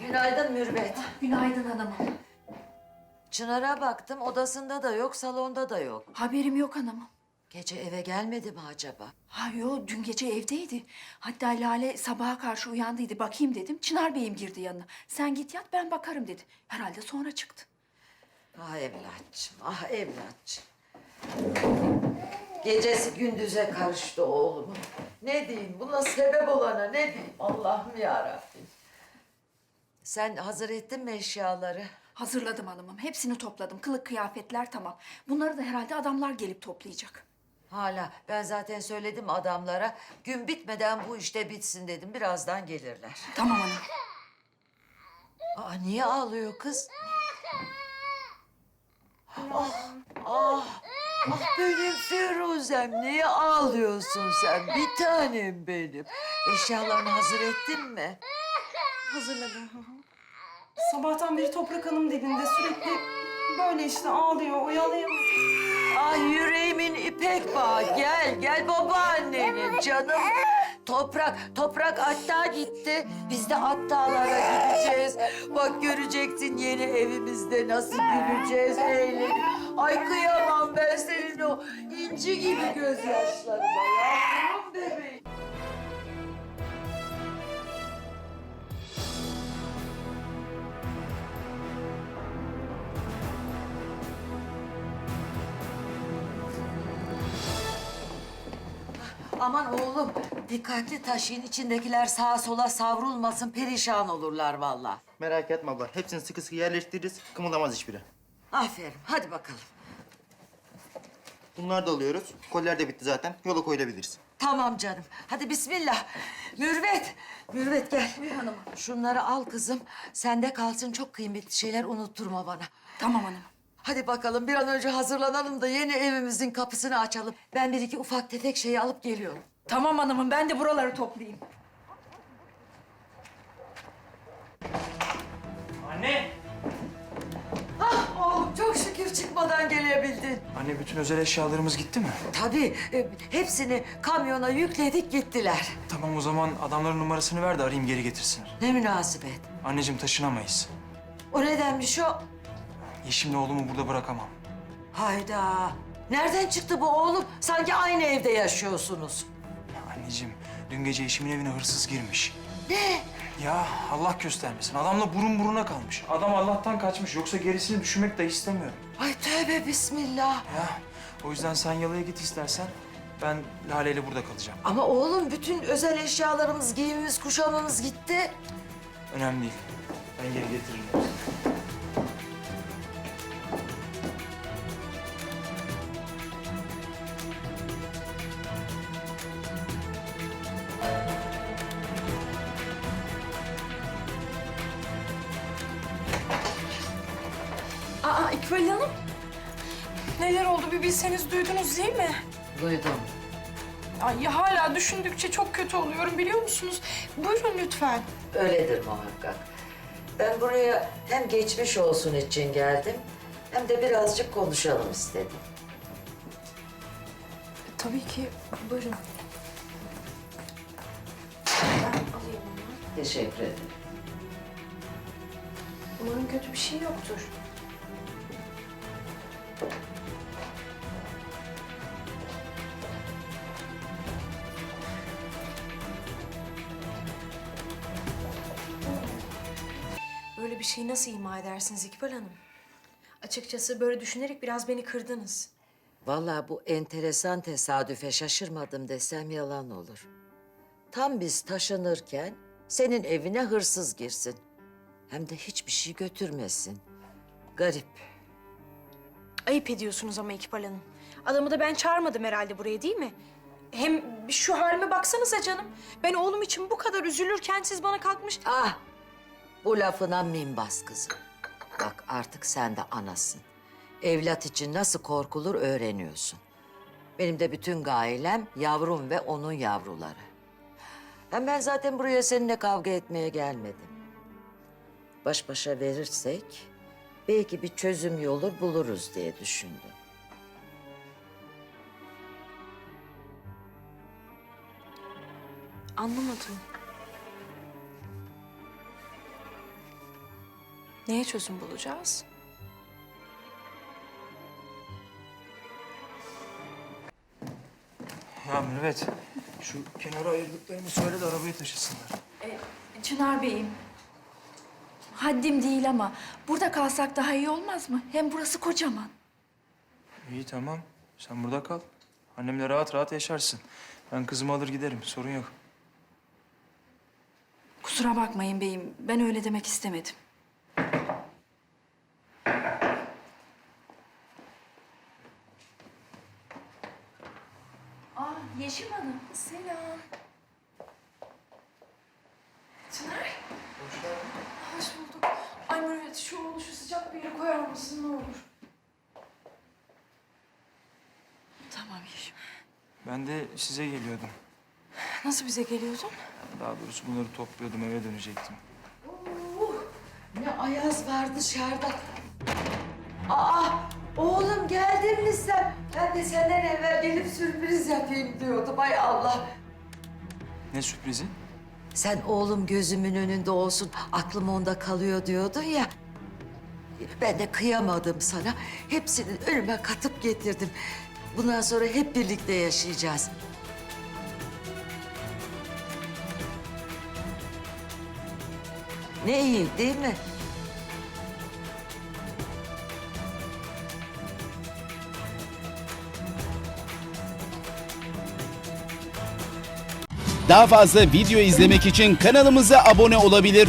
Günaydın Mürvet. Günaydın hanımım. Çınar'a baktım odasında da yok, salonda da yok. Haberim yok hanımım. Gece eve gelmedi mi acaba? Ha yo dün gece evdeydi. Hatta Lale sabaha karşı uyandıydı. Bakayım dedim. Çınar Bey'im girdi yanına. Sen git yat ben bakarım dedi. Herhalde sonra çıktı. Ah evlatçım, ah evlatçım. Gecesi gündüze karıştı oğlumun. Ne diyeyim, buna sebep olana ne diyeyim Allah'ım ya Sen hazır ettin mi eşyaları? Hazırladım hanımım. Hepsini topladım. Kılık kıyafetler tamam. Bunları da herhalde adamlar gelip toplayacak. Hala ben zaten söyledim adamlara gün bitmeden bu işte bitsin dedim. Birazdan gelirler. Tamam hanım. Aa niye ağlıyor kız? Ah, ah, ah benim Firuzem niye ağlıyorsun sen? Bir tanem benim. Eşyalarını hazır ettin mi? Hazırladım. Sabahtan beri Toprak Hanım dilinde sürekli böyle işte ağlıyor, oyalayamadım. Ah yüreğimin ipek bağı. Gel, gel babaannenin canım. Toprak, toprak hatta gitti. Biz de hattalara gideceğiz. Bak göreceksin yeni evimizde nasıl güleceğiz, eğleneceğiz. Ay kıyamam ben senin o inci gibi gözyaşlarına yavrum Aman oğlum, dikkatli taşıyın. içindekiler sağa sola savrulmasın, perişan olurlar vallahi. Merak etme abla. Hepsini sıkı sıkı yerleştiririz. Kımıldamaz hiçbiri. Aferin, hadi bakalım. Bunları da alıyoruz. Koller de bitti zaten. Yola koyulabiliriz. Tamam canım. Hadi bismillah. Mürvet, Mürvet gel. hanım. Şunları al kızım. Sende kalsın çok kıymetli şeyler unutturma bana. Tamam hanım. Hadi bakalım bir an önce hazırlanalım da yeni evimizin kapısını açalım. Ben bir iki ufak tefek şeyi alıp geliyorum. Tamam hanımım. Ben de buraları toplayayım. Anne! Ah oğlum çok şükür çıkmadan gelebildin. Anne bütün özel eşyalarımız gitti mi? Tabii e, hepsini kamyona yükledik gittiler. Tamam o zaman adamların numarasını ver de arayayım geri getirsinler. Ne münasebet. Anneciğim taşınamayız. O nedenmiş o? Yeşim'le oğlumu burada bırakamam. Hayda. Nereden çıktı bu oğlum? Sanki aynı evde yaşıyorsunuz. Ya anneciğim dün gece Yeşim'in evine hırsız girmiş. Ne? Ya Allah göstermesin adamla burun buruna kalmış. Adam Allah'tan kaçmış yoksa gerisini düşünmek de istemiyorum. Ay tövbe bismillah. Ya o yüzden sen yalaya git istersen ben Lale ile burada kalacağım. Ama oğlum bütün özel eşyalarımız, giyimimiz, kuşamımız gitti. Önemli değil. Ben geri getiririm. Aa İkbal Hanım. Neler oldu bir bilseniz duydunuz değil mi? Duydum. Ay hala düşündükçe çok kötü oluyorum biliyor musunuz? Buyurun lütfen. Öyledir muhakkak. Ben buraya hem geçmiş olsun için geldim... ...hem de birazcık konuşalım istedim. Tabii ki buyurun. Teşekkür ederim. Umarım kötü bir şey yoktur. Böyle bir şeyi nasıl ima edersiniz İkbal Hanım? Açıkçası böyle düşünerek biraz beni kırdınız. Vallahi bu enteresan tesadüfe şaşırmadım desem yalan olur. Tam biz taşınırken senin evine hırsız girsin. Hem de hiçbir şey götürmesin. Garip. Ayıp ediyorsunuz ama İkbal Hanım. Adamı da ben çağırmadım herhalde buraya değil mi? Hem şu halime baksanıza canım. Ben oğlum için bu kadar üzülürken siz bana kalkmış... Ah! Bu lafına min bas kızım. Bak artık sen de anasın. Evlat için nasıl korkulur öğreniyorsun. Benim de bütün gailem yavrum ve onun yavruları. Hem ben zaten buraya seninle kavga etmeye gelmedim. Baş başa verirsek belki bir çözüm yolu buluruz diye düşündüm. Anlamadım. Neye çözüm bulacağız? Ya Mürvet, şu kenara ayırdıklarını söyle de arabaya taşısınlar. E, Çınar Bey'im. Haddim değil ama burada kalsak daha iyi olmaz mı? Hem burası kocaman. İyi tamam, sen burada kal. Annemle rahat rahat yaşarsın. Ben kızımı alır giderim, sorun yok. Kusura bakmayın beyim. Ben öyle demek istemedim. Aa Yeşim Hanım. Selam. Çınar. Hoş bulduk. Ay Mürvet şu oğlu şu sıcak mısın ne olur? Tamam Yeşim. Ben de size geliyordum. Nasıl bize geliyordun? Daha doğrusu bunları topluyordum, eve dönecektim. Ne ayaz var dışarıda. Aa, oğlum geldin mi sen? Ben de senden evvel gelip sürpriz yapayım diyordum. Ay Allah. Ne sürprizi? Sen oğlum gözümün önünde olsun, aklım onda kalıyor diyordun ya. Ben de kıyamadım sana. Hepsini önüme katıp getirdim. Bundan sonra hep birlikte yaşayacağız. Ne iyi değil mi? Daha fazla video izlemek için kanalımıza abone olabilir.